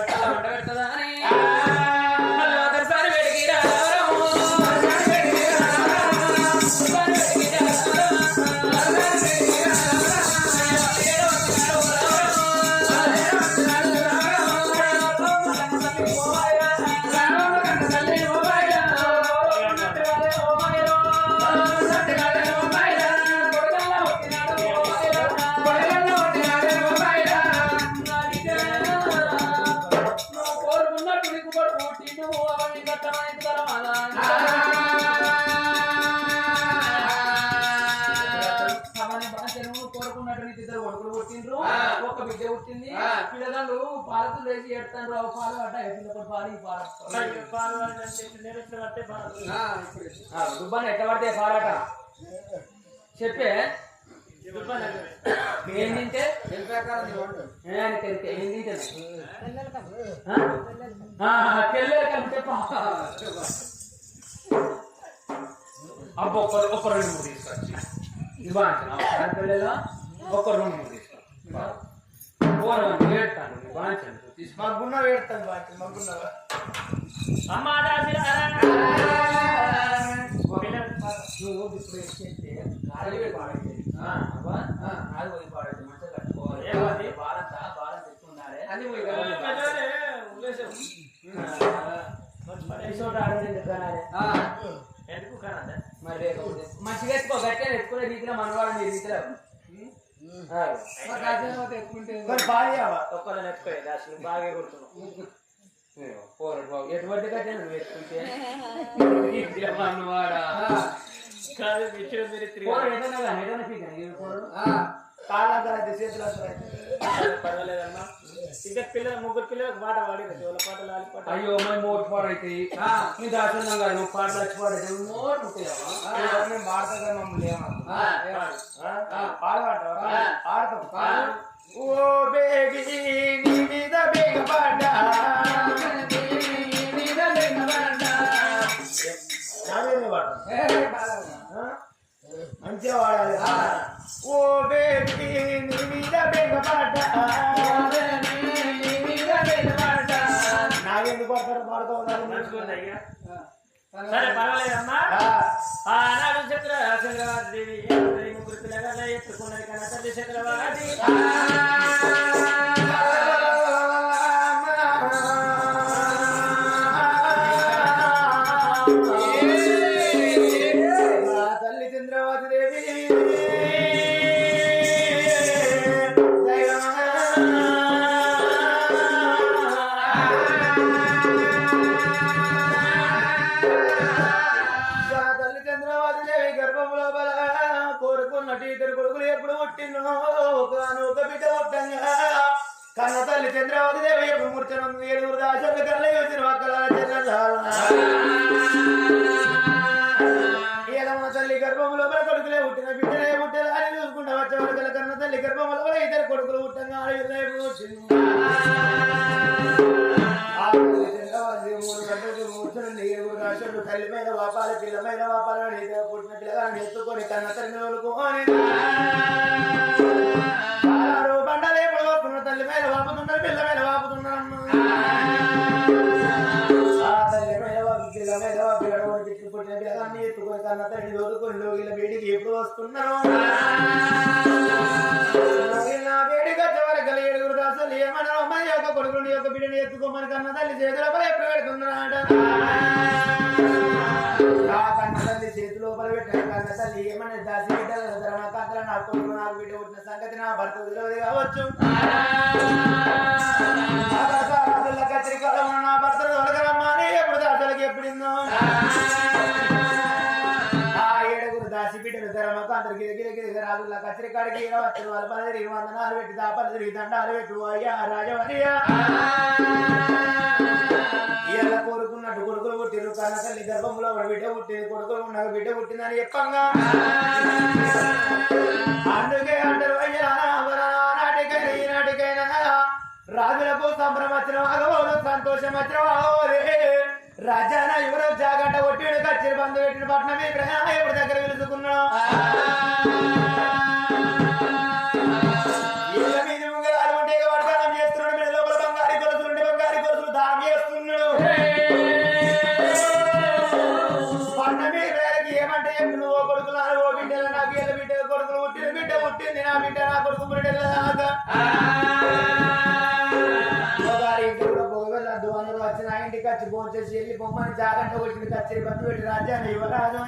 బట్టలు ఒక పాలకులు వేసి ఏడుతారు ఆ పాలు పడ్డ పిల్లలు పాలు ఈ పాలు దుబ్బాన్ని ఎట్ట పడితే పాలట చెప్పే ఏం తింటే ఏం ప్రకారం ఏం తింటే ఏం తింటే అబ్బో ఒక ఒక రెండు మూడు తీసుకొచ్చి ఇది బాగా పిల్లలు ఒక రెండు మూడు తీసుకొచ్చి కూర ఏడుతాను బాగా మగ్గున్న వేడతాను మగ్గున్న మంచిగా ఎత్తుకో గట్టిగా ఎత్తుకునే రీతిలో మనవాడు నీ రీతిలో మరి భార్యవా? ఒక్కళ్ళని ఎత్తుకోయి దాని బాగా కొడుతున్నావు ఎటువంటి కట్టే నువ్వు ఎత్తుకుంటే కాదు విషయం మీరు తిరిగి పోరడు ఎటన్నా కానీ ఎటన్నా పీకనా పోరడు కాళ్ళ అయితే చేతులు అయితే పర్వాలేదమ్మా. ఇద్దరు పిల్లలు ముగ్గురు పిల్లలకు పాట పాడింది. వాళ్ళ పాటలు ఆలి పాట అయ్యో మరి మోటు పాడైతాయి నీ దాచున్నాం కదా నువ్వు పాటలు వచ్చి పాడైతే మోటు ఉంటాయా మేము పాడతా మమ్మల్ని ఏమన్నా పాడమంటావా? ఆడతాం ఓ బేబీ చంద్రబాబు దేవి గర్భంలో బల కోరుకున్నట్టు ఇద్దరు కొడుకులు ఎప్పుడు పుట్టినో ఒక ఒక బిడ్డ పుట్టంగా. కన్న తల్లి చంద్రవతి దేవి ఎప్పుడు మూర్చనుంది ఏడుగురు దాశలు కళ్ళ యోచన వక్కల ఏడమ్మ తల్లి గర్భంలో బల కొడుకులే పుట్టిన బిడ్డలే పుట్టలే అని చూసుకుంటా వచ్చే వరకల కన్న తల్లి గర్భంలో బల ఇద్దరు కొడుకులు పుట్టంగా. ఆడపిల్ల ఎప్పుడు వచ్చింది మూర్చనుంది ఏడుగురు దాశలు తల్లి మీద వాపాలి పిల్ల మీద వాపాలని పుట్టిన పిల్లగాని ఎత్తుకొని కన్న తల్లి వదులుకొని ఆరు బండలే పడవస్తున్న తల్లి మీద వాపుతున్నారు పిల్ల మీద వాపుతున్నారు. ఆ తల్లి మీద వాపు పిల్ల మీద వాపు ఎడవడి తిట్టి పుట్టిన పిల్లగాన్ని ఎత్తుకొని కన్న తల్లి దొరుకుని లోగిల వేడికి ఎప్పుడు వస్తున్నారు? నా వేడిగా చివరికి ఏడుగురు ఏమన్నా అమ్మాయి యొక్క కొడుకుని యొక్క బిడ్డని ఎత్తుకోమని కన్న తల్లి చేతులపై ఎప్పుడు పెడుతున్నాడ కన్న తల్లి చేతి లోపల పెట్టిన కన్న తల్లి ఏమన్నా దాసి బిడ్డల ధరణ కాకల నా కొడుకు నాకు బిడ్డ పుట్టిన సంగతి నా భర్త తెలియదు కావచ్చు ఆ భర్త నా భర్త దొరకరమ్మని ఎప్పుడు దాసులకి ఎప్పుడిందో ఆ ఏడుగురు దాసి బిడ్డలు ధరమకు అందరు గిరిగిరి గిరిగిరి కచ్చరికాడికి కత్రికాడికి వచ్చి వాళ్ళ పది తిరిగి వందనాలు పెట్టి దాపలు తిరిగి దండాలు పెట్టు. అయ్యా రాజవరియా ఇలా కోరుకున్నట్టు కొడుకులు పుట్టిరు కన్న తల్లి గర్భంలో ఒక బిడ్డ పుట్టింది. కొడుకులు ఉన్న బిడ్డ పుట్టిందని చెప్పంగా. అందుకే అంటారు అయ్యా నాటికైనా ఈనాటికైనా రాజులకు సంభ్రమ వచ్చిన సంతోషం వచ్చిన అగోరే రాజాన ఎవరో జాగంట ఒట్టిడు కచ్చిరి బంధు పెట్టిన పట్నం ఇక్కడ ఎవరి దగ్గర పిలుచుకున్నాడు మన జాగ్రత్త వచ్చింది కచ్చేరి బంధు పెట్టి రాజ్యాన్ని యువరాజు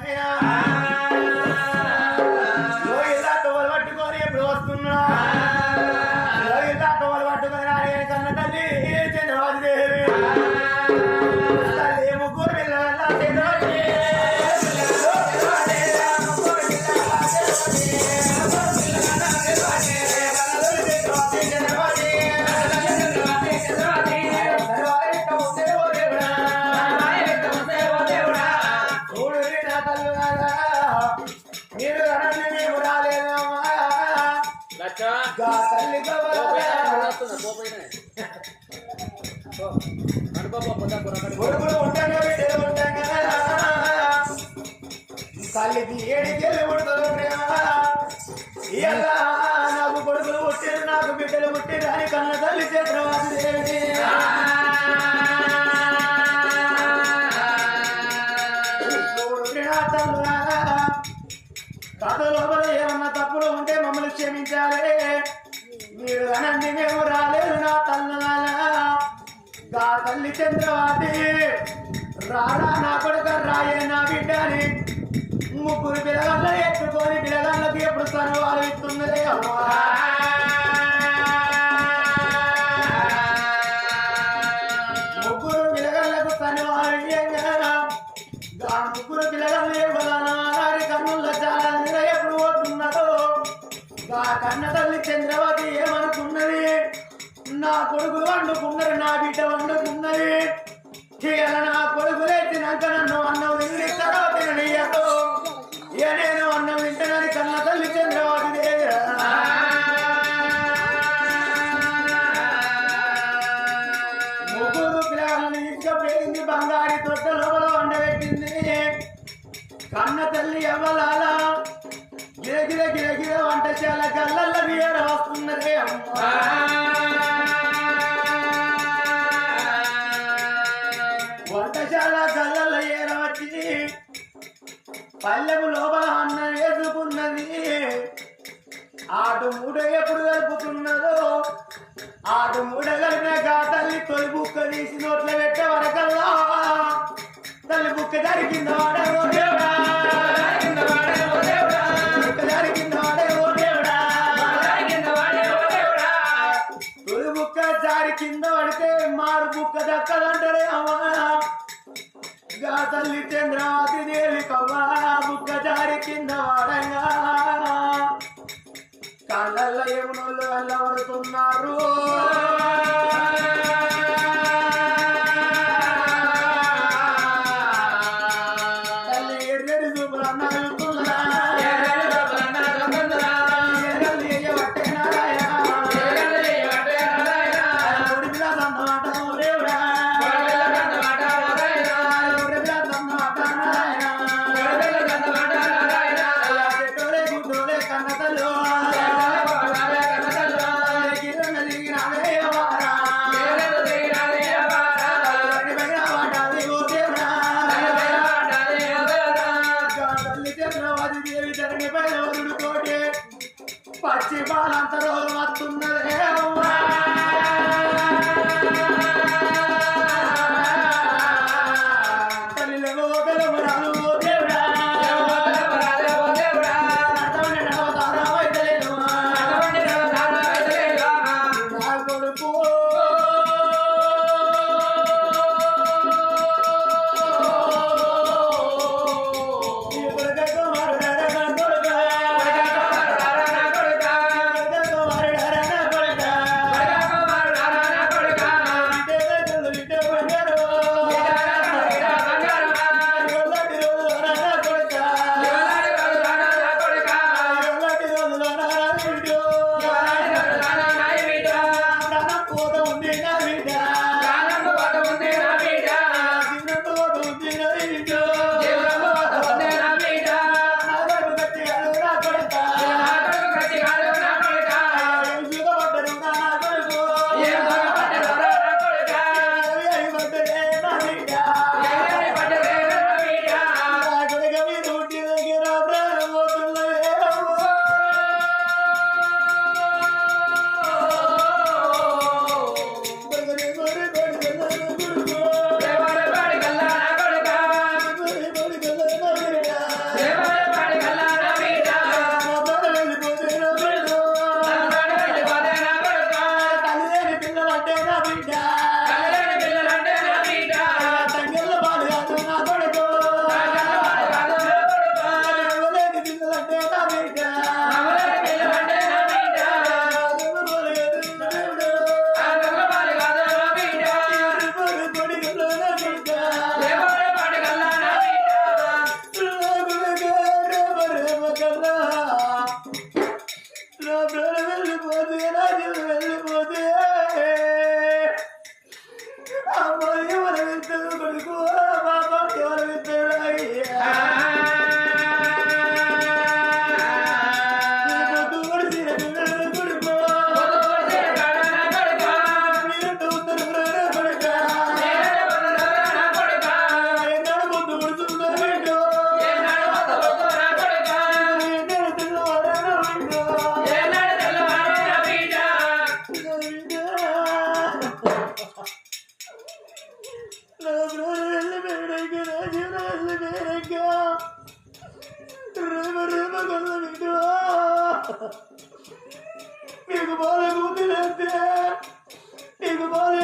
రాడా నా కొడుక రాయే నా బిడ్డని. ముగ్గురు పిల్లగాళ్ళ ఎత్తుకొని పిల్లగాళ్ళకి ఎప్పుడు సనువాలు ఇస్తున్నదే అమ్మా. espalda con నీకు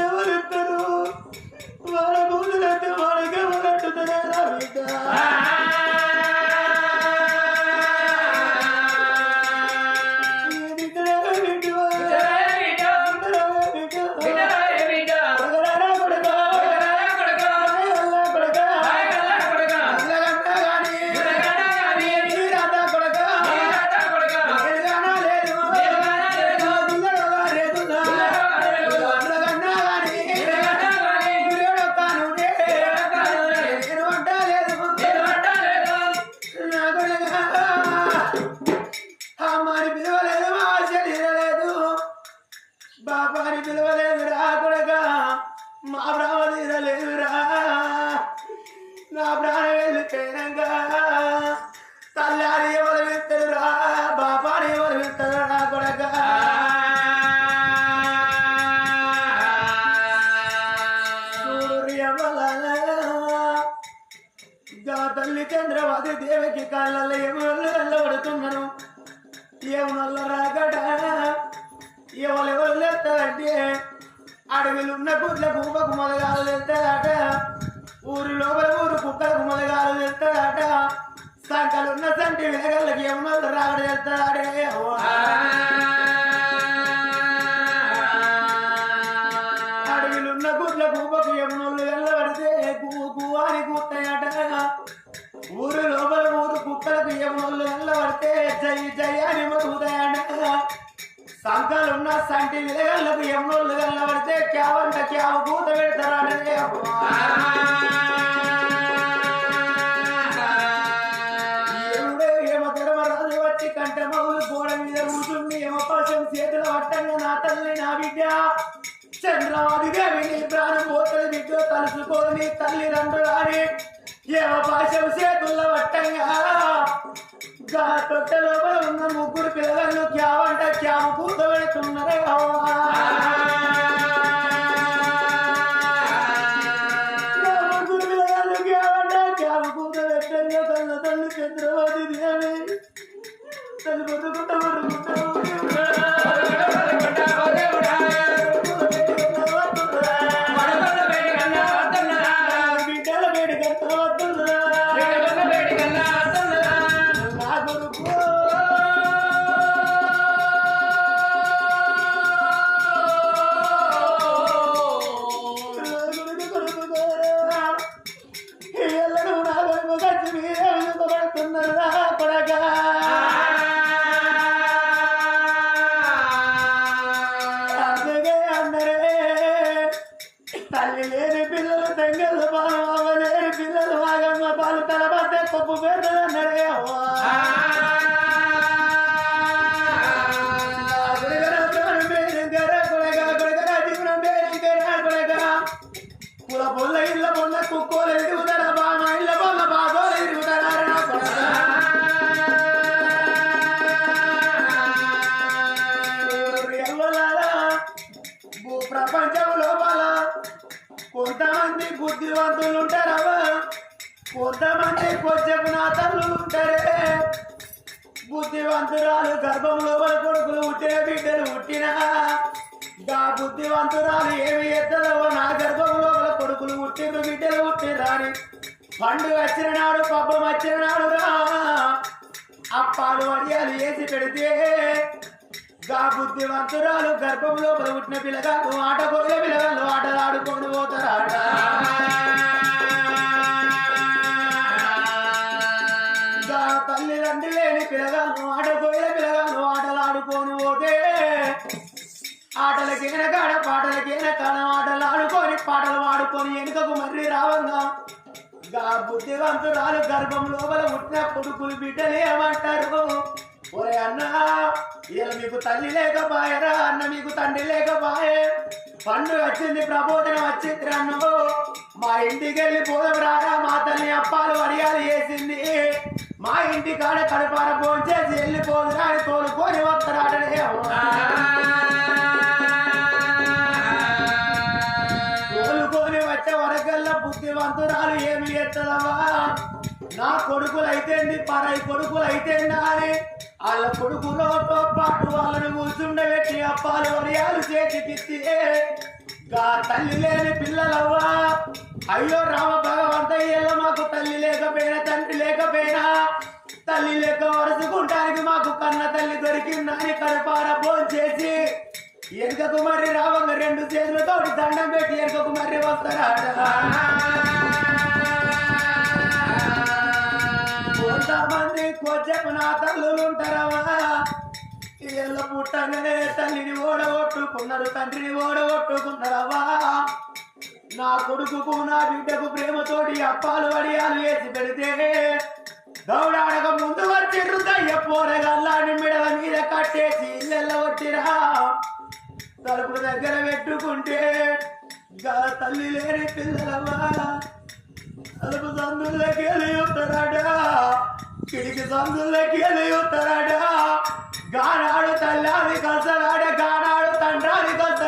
సంటి విలగళ్ళకు ఎమ్మోళ్ళు వెళ్ళబడితే క్యావంట క్యావ కూత పెడతారనే ఏముడే ఏమ ధర్మరాజు గోడ మీద కూర్చుంది. ఏమ చేతుల వట్టంగా నా తల్లి నా బిడ్డ. చంద్రవాది దేవి నీ ప్రాణం పోతది బిడ్డ తలుసుకోని తల్లి రండురాని పాశం చేతుల వట్టంగా గా ఉన్న ముగ్గురు పిల్లలను క్యావంట క్యావ కూత పెడుతున్నారే ప్రపంచం లోపల కొంతమంది బుద్ధివంతులు ఉంటారవా కొంతమంది కొంచెం నాతలు ఉంటారే? బుద్ధివంతురాలు గర్భం లోపల కొడుకులు పుట్టిన బిడ్డలు పుట్టినా? గా బుద్ధివంతురాలు ఏమి ఎత్తదవో నా గర్భం లోపల కొడుకులు పుట్టిరు బిడ్డలు పుట్టిరా అని. పండుగ వచ్చిన నాడు పబ్బం వచ్చిన నాడు రా అప్పాలు అడియాలు వేసి పెడితే గా బుద్ధివంతురాలు గర్భం లోపల పుట్టిన పిల్లగాడు ఆట పోయే పిల్లగాళ్ళు ఆటలాడుకొని పోతారాట. తల్లి తండ్రి లేని పిల్లగాళ్ళు ఆట పోయే పిల్లగాళ్ళు ఆటలాడుకొని పోతే ఆటలకి వెనకాడ పాటలకి వెనకాడ ఆటలు ఆడుకొని పాటలు ఆడుకొని వెనుకకు మర్రి రావంగా గా బుద్ధివంతురాలు గర్భం లోపల పుట్టిన కొడుకులు బిడ్డలు ఏమంటారు ఒరే అన్న ఇలా మీకు తల్లి లేకపాయరా? అన్న మీకు తండ్రి లేకపాయే. పండుగ వచ్చింది ప్రబోధన వచ్చింది అన్నో మా ఇంటికి వెళ్ళి పోదాం రారా మా తల్లి అప్పాలు వడియాలు వేసింది. మా ఇంటి కాడ కడపార పోంచేసి వెళ్ళిపోదురా అని తోలుకొని వస్తారాడనే తోలుకొని వచ్చే వరకల్లా బుద్ధివంతురాలు ఏమి ఎత్తదవా నా కొడుకులు అయితేంది పరై కొడుకులు అయితేందా అని వాళ్ళ కొడుకులతో పాటు వాళ్ళని కూర్చుండబెట్టి అప్పాలు వడియాలు చేతికిత్తి గా తల్లి లేని పిల్లలవ్వా. అయ్యో రామ భగవంతయ్యలో మాకు తల్లి లేకపోయినా తండ్రి లేకపోయినా తల్లి లేక వరుసకుంటానికి మాకు కన్న తల్లి దొరికిందని కడపార చేసి. ఎనక కుమారి రావంగ రెండు చేతులతో దండం పెట్టి ఎనక కుమారి వస్తారా కొంతమంది నా తల్లులు ఉంటారవా ఇళ్ళ పుట్టగానే తల్లిని ఓడగొట్టుకున్నారు తండ్రిని ఓడగొట్టుకున్నారవా నా కొడుకుకు నా బిడ్డకు ప్రేమతోటి అప్పాలు వడియాలు వేసి పెడితే దౌడాడక ముందు వచ్చి రుదయ్య పోరగల్లాని మిడల మీద కట్టేసి ఇల్లెల్ల కొట్టిరా. తలుపు దగ్గర పెట్టుకుంటే గా తల్లి లేని పిల్లలవా తలుపు సందులకి వెళ్ళి ఉంటారాడా కిడికి సందులకి వెళ్ళి వెళ్ళిపోతారాడ గానాడు తల్లాది కసరాడ గానాడు తండ్రాది కస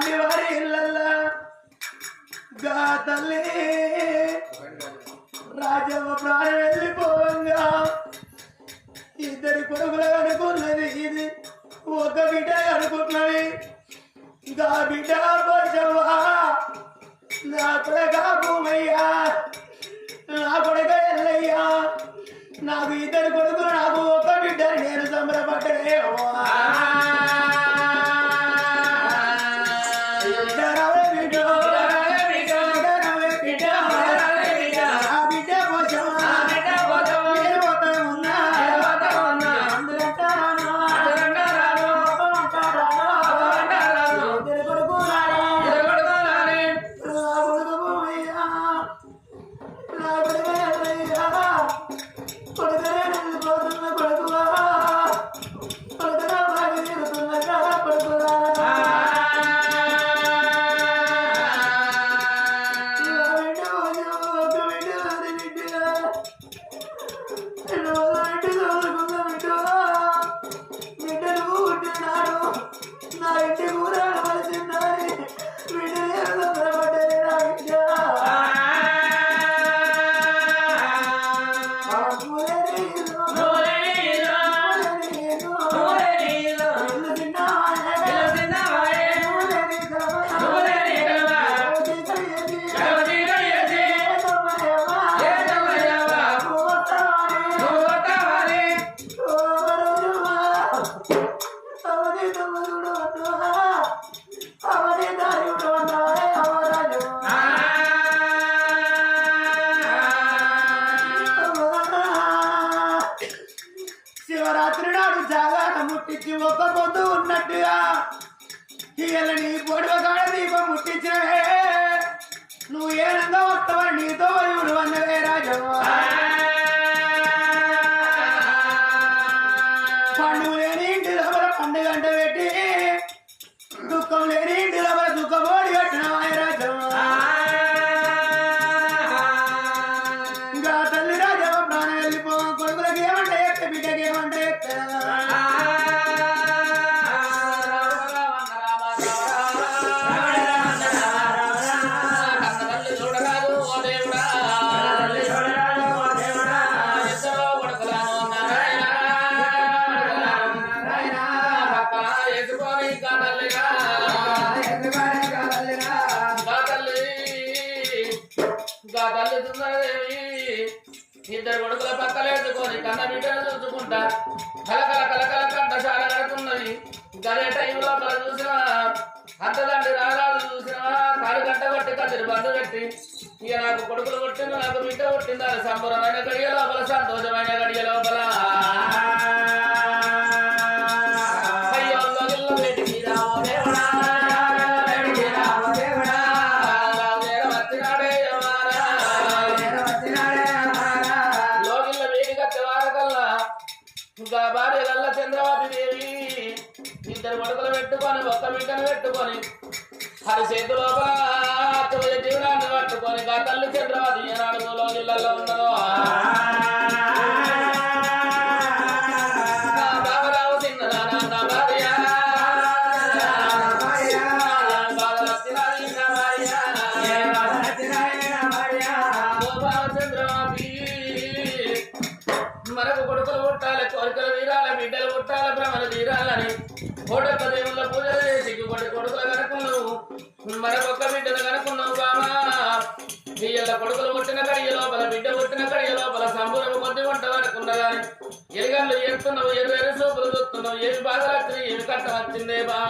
బండి వారి ఇళ్ళల్ల గా తల్లి రాజవ్వ ప్రాణం వెళ్ళిపోవంగా ఇద్దరి కొడుకులు అనుకున్నది ఇది. ఒక బిడ్డ అనుకున్నది. గా బిడ్డ పోషవ్వా నా కొడక భూమయ్యా. నా కొడక ఎల్లయ్యా. నాకు ఇద్దరు కొడుకులు నాకు ఒక బిడ్డ నేను సంబరపడ్డే Bye. ఆనందించాలి సంపూర్ణమైన గడియ లోపల సంతోషమైన గడియ లోపల. భార్య గల్ల చంద్రబాబు దేవి ఇద్దరు కొడుకులు పెట్టుకొని ఒక్క బిడ్డను పెట్టుకొని హరి చేతులు జీవనాన్ని పట్టుకొని గా చంద్రవాది చంద్రబాబు Hello. নাচ নেবা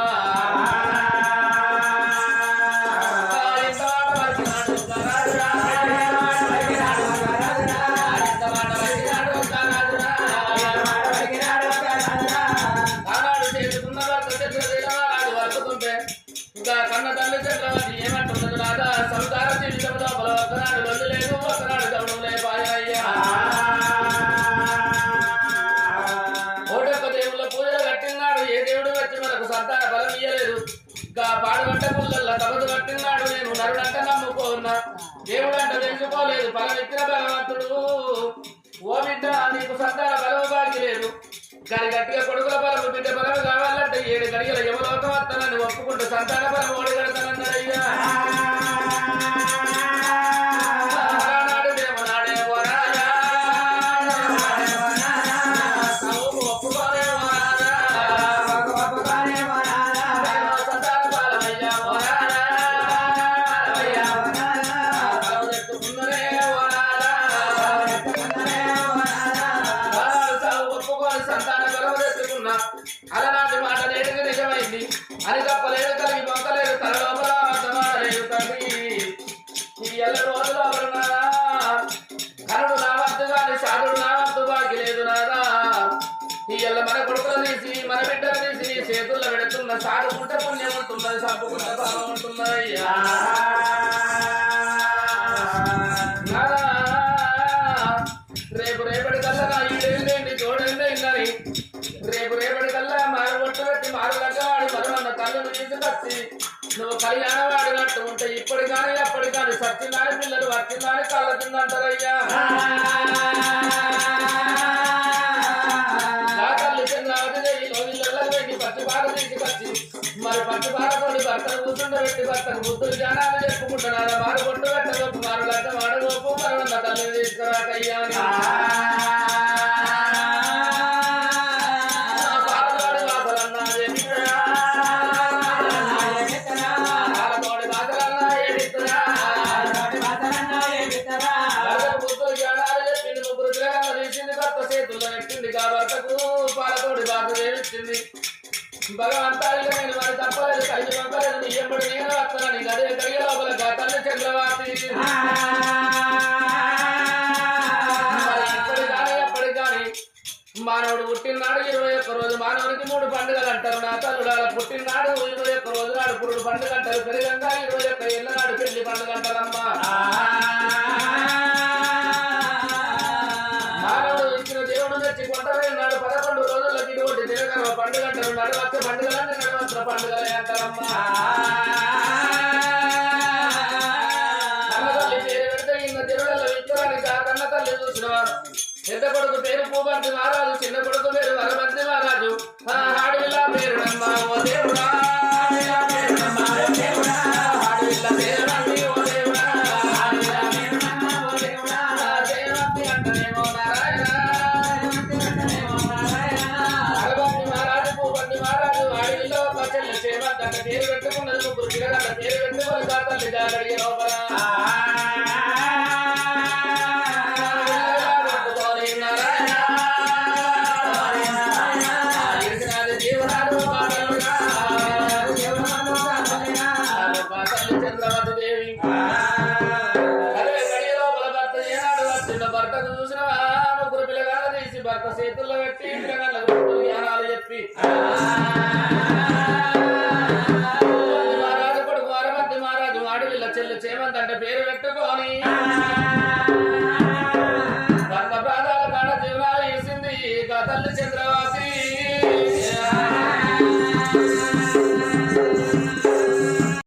కళ్యాణ వాడు కట్టు ఉంటే ఇప్పుడు కానీ అప్పటి కానీ సత్యనారాయణ పిల్లలు వచ్చిందని కళ్ళ కింద మరి పట్టు బారతోని భర్తను కూర్చుండబెట్టి భర్తను ముద్దులు జానాలు చెప్పుకుంటున్నారా? వారు కొట్టు పెట్టలోపు వారు లడ్డ వాడలోపు మరొన్న తల్లి తీసుకురాకయ్యా. మానవుడు పుట్టిననాడు ఇరవై ఒక్క రోజు మానవునికి మూడు పండుగలు అంటారు నా తల్లుడు అలా ఇరవై ఒక్క రోజు నాడు పురుడు పండుగ అంటారు. పెరిగంగా ఇరవై ఒక్క ఏళ్ళ నాడు పెళ్ళి పండుగ అంటారమ్మా. మానవుడు ఇచ్చిన దేవుడు తెచ్చి కొంటవై నాడు పదకొండు రోజులకి ఇటువంటి దేవగర్వ పండుగ అంటారు. నడవచ్చ పండుగలన్నీ నడవచ్చిన పండుగలే అంటారమ్మా. పెద్ద కొడుకు పేరు పూబంతి మహారాజు చిన్న కొడుకు పేరు వరబంతి మహారాజు. హాడిల్లా పేరు నమ్మా ఓ దేవుడా పేరు నమ్మి ఓ దేవుడా దేవంతి అంటేమో నారాయణ వరబంతి మహారాజు పూబంతి మహారాజు హాడిల్లో పచ్చళ్ళు చేమంత పేరు పెట్టుకున్నది ముగ్గురు పిల్లల పేరు పెట్టుకున్న తాతల్ని జాగ్రత్త